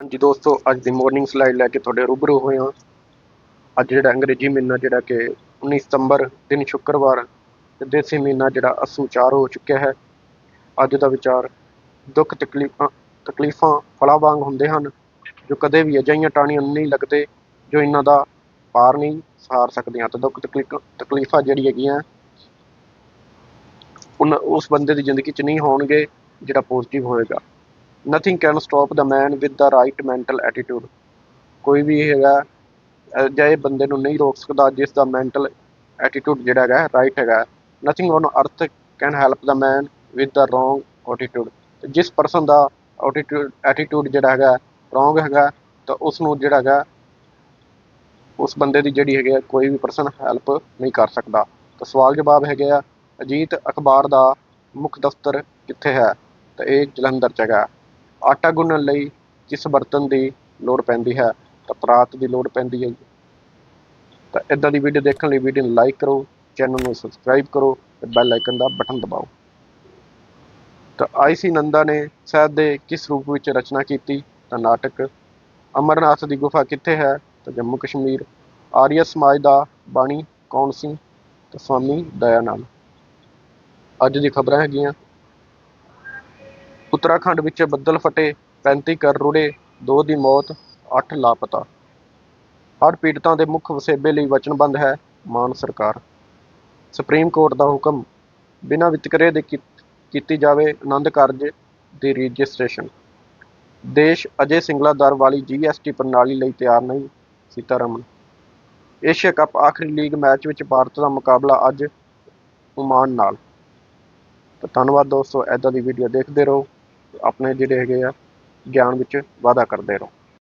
ਹਾਂਜੀ ਦੋਸਤੋ, ਅੱਜ ਦੀ ਮਾਰਨਿੰਗ ਸਲਾਈਡ ਲੈ ਕੇ ਤੁਹਾਡੇ ਰੂਬਰੂ ਹੋਏ ਹਾਂ। ਅੱਜ ਜਿਹੜਾ ਅੰਗਰੇਜ਼ੀ ਮਹੀਨਾ ਜਿਹੜਾ ਕਿ 19 ਸਤੰਬਰ ਦਿਨ ਸ਼ੁੱਕਰਵਾਰ, ਤੇ ਦੇਸੀ ਮਹੀਨਾ ਜਿਹੜਾ ਅੱਸੂ ਚਾਰ ਹੋ ਚੁੱਕਿਆ ਹੈ। ਅੱਜ ਦਾ ਵਿਚਾਰ ਦੁੱਖ ਤਕਲੀਫਾਂ ਤਕਲੀਫਾਂ ਫਲਾਂ ਵਾਂਗ ਹੁੰਦੇ ਹਨ, ਜੋ ਕਦੇ ਵੀ ਅਜਿਹੀਆਂ ਟਾਹਣੀਆਂ ਨੂੰ ਨਹੀਂ ਲੱਗਦੇ, ਜੋ ਇਹਨਾਂ ਦਾ ਪਾਰ ਨਹੀਂ ਸਹਾਰ ਸਕਦੀਆਂ। ਤੇ ਦੁੱਖ ਤਕਲੀਫ, ਤਕਲੀਫਾਂ ਜਿਹੜੀ ਹੈਗੀਆਂ ਉਨ ਉਸ ਬੰਦੇ ਦੀ ਜ਼ਿੰਦਗੀ 'ਚ ਨਹੀਂ ਹੋਣਗੇ ਜਿਹੜਾ ਪੋਜ਼ਿਟਿਵ ਹੋਏਗਾ। Nothing can stop the man with the right mental attitude ਕੋਈ ਵੀ ਹੈਗਾ ਅਜਿਹੇ ਬੰਦੇ ਨੂੰ ਨਹੀਂ ਰੋਕ ਸਕਦਾ ਜਿਸ ਦਾ ਮੈਂਟਲ ਐਟੀਟਿਊਡ ਜਿਹੜਾ ਹੈਗਾ ਰਾਈਟ ਹੈਗਾ। Nothing on earth can help the man with the wrong attitude ਜਿਸ ਪਰਸਨ ਦਾ ਐਟੀਟਿਊਡ ਐਟੀਟਿਊਡ ਜਿਹੜਾ ਹੈਗਾ ਰੋਂਗ ਹੈਗਾ ਤਾਂ ਉਸ ਨੂੰ ਜਿਹੜਾ ਹੈਗਾ ਉਸ ਬੰਦੇ ਦੀ ਜਿਹੜੀ ਹੈਗੀ ਆ, ਕੋਈ ਵੀ ਪਰਸਨ ਹੈਲਪ ਨਹੀਂ ਕਰ ਸਕਦਾ। ਤਾਂ ਸਵਾਲ ਜਵਾਬ ਹੈਗੇ ਆ ਅਜੀਤ ਅਖਬਾਰ ਦਾ ਮੁੱਖ ਦਫ਼ਤਰ ਕਿੱਥੇ ਹੈ? ਤਾਂ ਇਹ ਜਲੰਧਰ 'ਚ ਹੈਗਾ। ਆਟਾ ਗੁੰਨਣ ਲਈ ਕਿਸ ਬਰਤਨ ਦੀ ਲੋੜ ਪੈਂਦੀ ਹੈ, ਤਾਂ ਪਰਾਤ ਦੀ ਲੋੜ ਪੈਂਦੀ ਹੈ ਜੀ। ਤਾਂ ਇਦਾਂ ਦੀ ਵੀਡੀਓ ਦੇਖਣ ਲਈ ਵੀਡੀਓ ਨੂੰ ਲਾਈਕ ਕਰੋ ਚੈਨਲ ਨੂੰ ਸਬਸਕ੍ਰਾਈਬ ਕਰੋ ਤੇ ਬੈਲ ਆਈਕਨ ਦਾ ਬਟਨ ਦਬਾਓ। ਤਾਂ ਆਈਸੀ ਨੰਦਾ ਨੇ ਸਾਹਿਤ ਦੇ ਕਿਸ ਰੂਪ ਵਿੱਚ ਰਚਨਾ ਕੀਤੀ? ਤਾਂ ਨਾਟਕ, ਅਮਰਨਾਥ ਦੀ ਗੁਫਾ ਕਿੱਥੇ ਹੈ? ਤਾਂ ਜੰਮੂ ਕਸ਼ਮੀਰ। ਆਰੀਆ ਸਮਾਜ ਦਾ ਬਾਣੀ ਕੌਣ ਸੀ? ਤਾਂ ਸਵਾਮੀ ਦਇਆਨੰਦ ਅੱਜ ਦੀ ਖਬਰਾਂ ਹੈਗੀਆਂ ਉੱਤਰਾਖੰਡ ਵਿੱਚ ਬੱਦਲ ਫਟੇ 35 ਕਰ ਰੁੜੇ, ਦੋ ਦੀ ਮੌਤ 8 ਲਾਪਤਾ। ਹੜ੍ਹ ਪੀੜਤਾਂ ਦੇ ਮੁੱਖ ਵਸੇਬੇ ਲਈ ਵਚਨਬੱਧ ਹੈ ਮਾਨ ਸਰਕਾਰ। ਸੁਪਰੀਮ ਕੋਰਟ ਦਾ ਹੁਕਮ, ਬਿਨਾਂ ਵਿਤਕਰੇ ਦੇ ਕੀਤੀ ਜਾਵੇ ਆਨੰਦ ਕਾਰਜ ਦੀ ਰਜਿਸਟ੍ਰੇਸ਼ਨ। ਦੇਸ਼ ਅਜੇ ਸਿੰਗਲਾ ਦਰ ਵਾਲੀ ਜੀਐਸਟੀ ਪ੍ਰਣਾਲੀ ਲਈ ਤਿਆਰ ਨਹੀਂ, ਸੀਤਾਰਮਨ। ਏਸ਼ੀਆ ਕੱਪ ਆਖਰੀ ਲੀਗ ਮੈਚ ਵਿੱਚ ਭਾਰਤ ਦਾ ਮੁਕਾਬਲਾ ਅੱਜ ਓਮਾਨ ਨਾਲ। ਤਾਂ ਧੰਨਵਾਦ ਦੋਸਤੋ ਐਦਾਂ ਦੀ ਵੀਡੀਓ ਦੇਖਦੇ ਰਹੋ। ਆਪਣੇ ਜਿਹੜੇ ਹੈਗੇ ਆ ਗਿਆਨ ਵਿੱਚ ਵਾਧਾ ਕਰਦੇ ਰਹੋ।